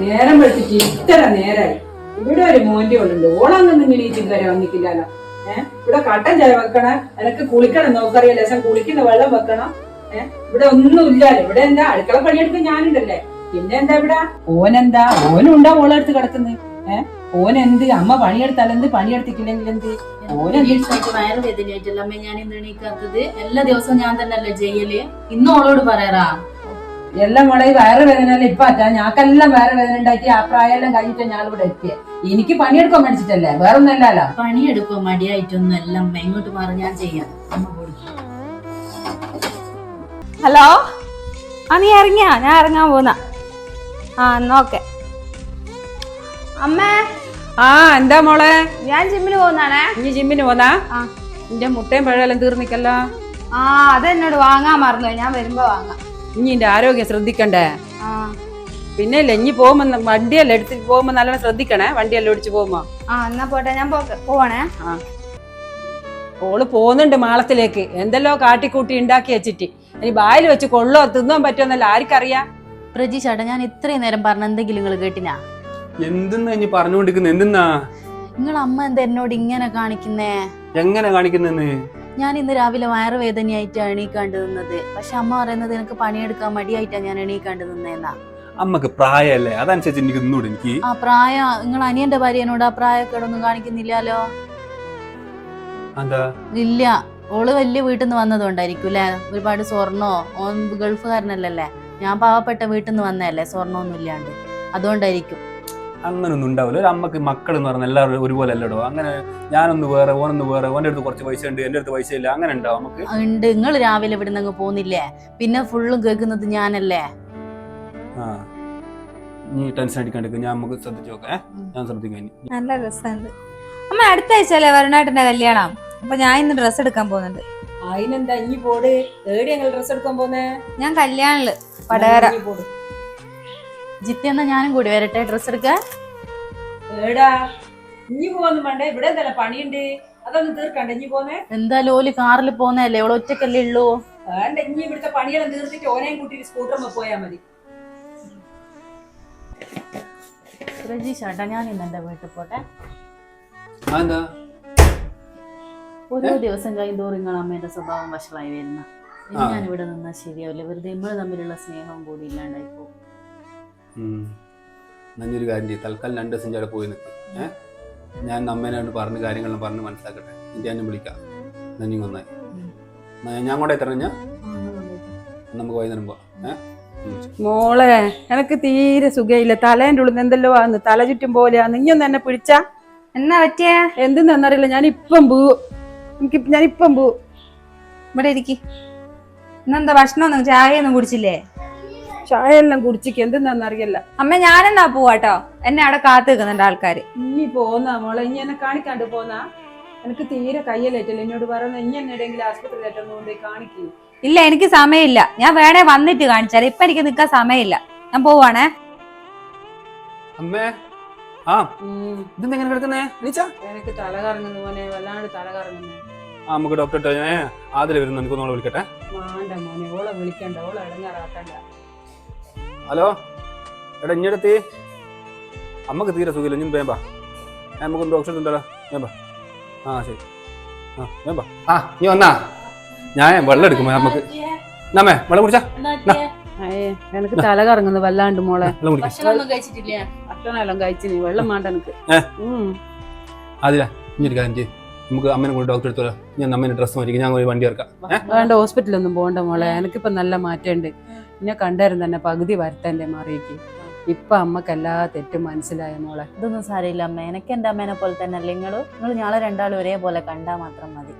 നേരം വെച്ചിട്ട് ഇത്ര നേരായി. ഇവിടെ ഒരു മോന്റെ ഉള്ളുണ്ട്. ഈ ചിന്തര വന്നിക്കില്ലല്ലോ ഏഹ് ഇവിടെ കട്ടൻ ചായ വെക്കണം? എനക്ക് കുളിക്കണം നോക്കറിയാം. ലേശം കുളിക്കുന്ന വെള്ളം വെക്കണം. ഏഹ് ഇവിടെ ഒന്നും ഇല്ലാലോ ഇവിടെ എന്താ? അടുക്കള പണിയെടുക്കാൻ ഞാനുണ്ടല്ലേ. പിന്നെ എന്താ ഇവിടെ? ഓനെന്താ? ഓനും ഉണ്ടാ ഓളെടുത്ത് കിടക്കുന്നത് ഏഹ് ഓനെന്ത്? അമ്മ പണിയെടുത്താൽ എന്ത്? പണിയെടുത്തിട്ടില്ലെങ്കിൽ എന്ത്? വയറുവേദനയായിട്ടല്ല അമ്മ ഞാൻ ഇന്ന് എണീക്കാത്തത്. എല്ലാ ദിവസവും ഞാൻ തന്നെ അല്ലേ ചെയ്യൽ? ഇന്ന് ഓളോട് പറയാറാ. എല്ലാം മോളെ വയറു വയറ് വേദന ഇപ്പൊ അറ്റാ ഞാക്കെല്ലാം വയറ് വേദന ഉണ്ടാക്കി ആ പ്രായമെല്ലാം കഴിഞ്ഞിട്ട് ഞാൻ ഇവിടെ എത്തിയ. എനിക്ക് പണിയെടുക്കാൻ മേടിച്ചിട്ടല്ലേ? വേറെ ഒന്നല്ലല്ലോ പണിയെടുക്കോ മടിയായിട്ടൊന്നും എല്ലാം അമ്മ മാറി ഞാൻ ചെയ്യാം. ഹലോ? ആ നീ ഇറങ്ങിയാ? ഞാൻ ഇറങ്ങാൻ പോന്ന ആ എന്നാ ഓക്കെ. അമ്മേ. ആ എന്താ മോളെ? ഞാൻ ജിമ്മിന് പോന്നാണേ നീ ജിമ്മിന് പോന്നാ. നിന്റെ മുട്ടയും പഴയെല്ലാം തീർന്നിക്കല്ലോ. ആ അതെന്നോട് വാങ്ങാൻ മറന്നു ഞാൻ വരുമ്പോ വാങ്ങാം. ഇനി എന്റെ ആരോഗ്യം ശ്രദ്ധിക്കണ്ടേ? ആ. പിന്നെ ഇല്ല ഇനി പോകുമ്പോ വണ്ടിയല്ല എടുത്ത് പോകുമ്പോ നല്ലോണം ശ്രദ്ധിക്കണേ? വണ്ടിയല്ല ഓടിച്ചു പോകുമ്പോ? ആ എന്നാ പോട്ടെ ഞാൻ പോവണേ. ആ. ഓൾ പോകുന്നുണ്ട് മാളത്തിലേക്ക്. എന്തെല്ലോ കാട്ടിക്കൂട്ടി ഉണ്ടാക്കി വെച്ചിട്ട്. ഇനി ബായിൽ വെച്ച് കൊള്ളോ തിന്നാൻ പറ്റുമെന്നല്ല ആർക്കറിയാം? പ്രജീഷേട്ടാ ഞാൻ ഇത്രയും നേരം പറഞ്ഞ എന്തെങ്കിലും നിങ്ങൾ കേട്ടിനാ? എന്തെന്നാ ഇനി പറഞ്ഞുകൊണ്ടിരിക്കുന്നത് എന്തെന്നാ? നിങ്ങൾ അമ്മ എന്താ എന്നോട് ഇങ്ങനെ കാണിക്കുന്നേ? എങ്ങനെ കാണിക്കുന്നെന്ന്? ഞാൻ ഇന്ന് രാവിലെ വയറുവേദനയായിട്ട് എണീക്കാണ്ട് നിന്നത്. പക്ഷെ അമ്മ പറയുന്നത് എനിക്ക് പണിയെടുക്കാൻ മടിയായിട്ടാണ് ഞാൻ എണീക്കാണ്ട് നിന്നേന്നാ. അമ്മയ്ക്ക് പ്രായമല്ലേ അതനുസരിച്ച് എനിക്ക് നിന്നൂടെ എനിക്ക്. ആ പ്രായ നിങ്ങൾ അനിയന്റെ ഭാര്യനോട് ആ ആ പ്രായക്കേടൊന്നും കാണിക്കുന്നില്ലല്ലോ? എന്താ? ഇല്ല. ഓൾ വലിയ വീട്ടിൽ നിന്ന് വന്നതുകൊണ്ടായിരിക്കും അല്ലെ? ഒരുപാട് സ്വർണോ? ഓൻ ഗൾഫുകാരനല്ലല്ലേ? ഞാൻ പാവപ്പെട്ട വീട്ടിൽ നിന്ന് വന്നതല്ലേ? സ്വർണമൊന്നും ഇല്ലാണ്ട്. അതുകൊണ്ടായിരിക്കും. അങ്ങനൊന്നും ഉണ്ടാവില്ല. ഒരു അമ്മയ്ക്ക് മക്കൾ എന്ന് പറഞ്ഞാൽ എല്ലാവരും ഒരുപോലെ അല്ലടോ. അങ്ങനെ ഞാനൊന്ന് വേറെ ഓനൊന്ന് വേറെ ഓന്റെ അടുത്ത് കുറച്ച് പൈസ ഉണ്ട് എന്റെ അടുത്ത് പൈസ ഇല്ല അങ്ങനെ ഉണ്ടാവും നമുക്ക്. ഉണ്ട്. നിങ്ങൾ രാവിലെ ഇവിടെ നിന്ന് പോകുന്നില്ലേ പിന്നെ ഫുള്ളും കേൾക്കുന്നത് ഞാനല്ലേ? ആ. നീ ടെൻഷൻ അടിക്കാണ്ടിരിക്കും ഞാൻ നമുക്ക് ശ്രദ്ധിച്ചു നോക്കാം. ഞാൻ ശ്രദ്ധിക്കാം. നല്ല രസമുണ്ട്. അമ്മ അടുത്ത ആഴ്ചയല്ലേ വരുണായിട്ടെന്റെ കല്യാണം? അപ്പൊ ഞാൻ ഇന്ന് ഡ്രസ്സ് എടുക്കാൻ പോകുന്നുണ്ട്. അതിനെന്താ ഇനി പോട്. ഏടി ഞങ്ങൾ ഡ്രസ് എടുക്കാൻ പോന്നേ? ഞാൻ കല്യാണിൽ പടകര. ജിത്തി എന്നാ ഞാനും കൂടി വരട്ടെ. ഡ്രസ് എടുക്കാൻ ഏടാ ഇനി പോവൊന്നും വേണ്ട? ഇവിടെ പണിയുണ്ട്? അതൊന്ന് തീർക്കണ്ട ഇനി പോന്നേ. എന്തായാലും ഓൽ കാറിൽ പോന്നല്ലേ ഓൾ ഒറ്റക്കല്ലേ ഉള്ളൂ. വേണ്ട ഇനി ഇവിടുത്തെ പണിയെല്ലാം തീർത്തിട്ട് ഓനെയും കൂട്ടിട്ട് മതി. ഞാൻ ഇന്ന് എന്റെ വീട്ടിൽ പോട്ടെ. ആ, എന്താ ഓരോ ദിവസം കഴിയുന്തോറും നിങ്ങൾ അമ്മേന്റെ സ്വഭാവം വഷളായി വരുന്ന. ഇനി ഞാൻ ഇവിടെ നിന്നാൽ ശരിയാവില്ല. വെറുതെ നമ്മൾ തമ്മിലുള്ള സ്നേഹവും കൂടി ഇല്ലാണ്ടായി പോകും. എന്നാ ഒരു കാര്യം ചെയ്യും. തൽക്കാലം രണ്ട് ദിവസം ചേട്ടൻ പോയി നിൽക്കും ഏഹ് ഞാൻ അമ്മേനോട് പറഞ്ഞ കാര്യങ്ങളെല്ലാം പറഞ്ഞ് മനസ്സിലാക്കട്ടെ. എന്നിട്ട് ഞാൻ വിളിക്കാം. നന്ദി നന്നായി. ഞാൻ കൊണ്ടേ തരണം ഞാൻ നമുക്ക് വൈകുന്നേരം പോവാം. ഏഹ് മോളെ എനക്ക് തീരെ സുഖയില്ല. തലേന്റെ ഉള്ളിൽ എന്തെല്ലോ ആന്ന് തല ചുറ്റും പോലെയാന്ന് ഇനിയൊന്ന് എന്നെ പിടിച്ച? എന്നാ പറ്റിയ? എന്തെന്നറിയില്ല ഞാൻ ഇപ്പം പോ എനിക്ക് ഞാൻ ഇപ്പം പോ ഇവിടെ ഇരിക്കി. ഇന്നെന്താ ഭക്ഷണം ഒന്നും ചായ ഒന്നും കുടിച്ചില്ലേ? ചായ എല്ലാം കുടിച്ചിക്ക് എന്തെന്നറിയല്ല അമ്മ ഞാനെന്നാ പോവാട്ടോ? എന്നെ അവിടെ കാത്തു നിൽക്കുന്നുണ്ട് ആൾക്കാര്. ഇനി പോന്ന മോളെ ഇനി എന്നെ കാണിക്കാണ്ട് പോന്നാ? എനിക്ക് തീരെ കയ്യലേറ്റല്ല എന്നോട് പറയുന്നത് ഇനി എന്നെ എവിടെയെങ്കിലും ആസ്പത്രിയിലേറ്റൊന്നും കൊണ്ടുപോയി കാണിക്കൂ. ഇല്ല എനിക്ക് സമയമില്ല. ഞാൻ വേണേ വന്നിട്ട് കാണിച്ചാലേ. ഇപ്പൊ എനിക്ക് നിക്കാൻ സമയമില്ല. ഞാൻ പോവാണേ. അമ്മേ ആ ഇതെങ്ങനെ കിടക്കുന്നേ? എനിക്ക് തല കറങ്ങുന്നു മോനെ വല്ലാണ്ട് തല കറങ്ങുന്നു. ആ നമുക്ക് ഡോക്ടർ ആദ്യം ആതിര വരുന്നു. എനിക്ക് ഒന്നുകൂടെ വിളിക്കട്ടെ. മാണ്ട മോനെ ഓളെ വിളിക്കണ്ട ഓളെ ഇടങ്ങാറാക്കണ്ട. ഹലോ? എടാ ഇഞ്ഞെടുത്തി അമ്മയ്ക്ക് തീരെ സുഖമില്ല ഞാൻ വേമ്പാ. നമുക്ക് ഡോക്ടർ ഉണ്ടല്ലോ വേമ്പാ. ആ ശരി. ആ വേമ്പാ. ആ നീ വന്നാ. ഞാൻ വെള്ളം എടുക്കുമ്പോ നമുക്ക്. നമ്മേ വെള്ളം കുടിച്ചാ? എനിക്ക് തല കറങ്ങുന്നു വല്ലാണ്ട് മോളെ. ഭക്ഷണം കഴിച്ചിട്ടില്ല. ഭക്ഷണം കഴിച്ചിട്ടില്ലേ ഭക്ഷണമെല്ലാം കഴിച്ചു നീ വെള്ളം വേണ്ട എനിക്ക്. അതിലാ ഇനി ഒരു കാര്യം ചെയ്യ്. നമുക്ക് അമ്മനെ കൂടി ഡോക്ടർ എടുത്തു ഞാൻ അമ്മേനെ ഡ്രസ്സ് മാറ്റി ഞാൻ ഒരു വണ്ടി ഇറക്കാം. വേണ്ട ഹോസ്പിറ്റലൊന്നും പോകണ്ട മോളെ. എനിക്കിപ്പോ നല്ല മാറ്റമുണ്ട്. എന്നെ കണ്ടായിരുന്നു തന്നെ പകുതി വരുത്തന്റെ മാറിയേക്ക്. ഇപ്പൊ അമ്മയ്ക്ക് എല്ലാ തെറ്റും മനസ്സിലായ മോളെ? ഇതൊന്നും സാരമില്ല അമ്മ. എനിക്ക് എന്റെ അമ്മേനെ പോലെ തന്നെ അല്ലേ? നിങ്ങൾ നിങ്ങൾ ഞങ്ങളെ രണ്ടാളും ഒരേപോലെ കണ്ടാൽ മാത്രം മതി.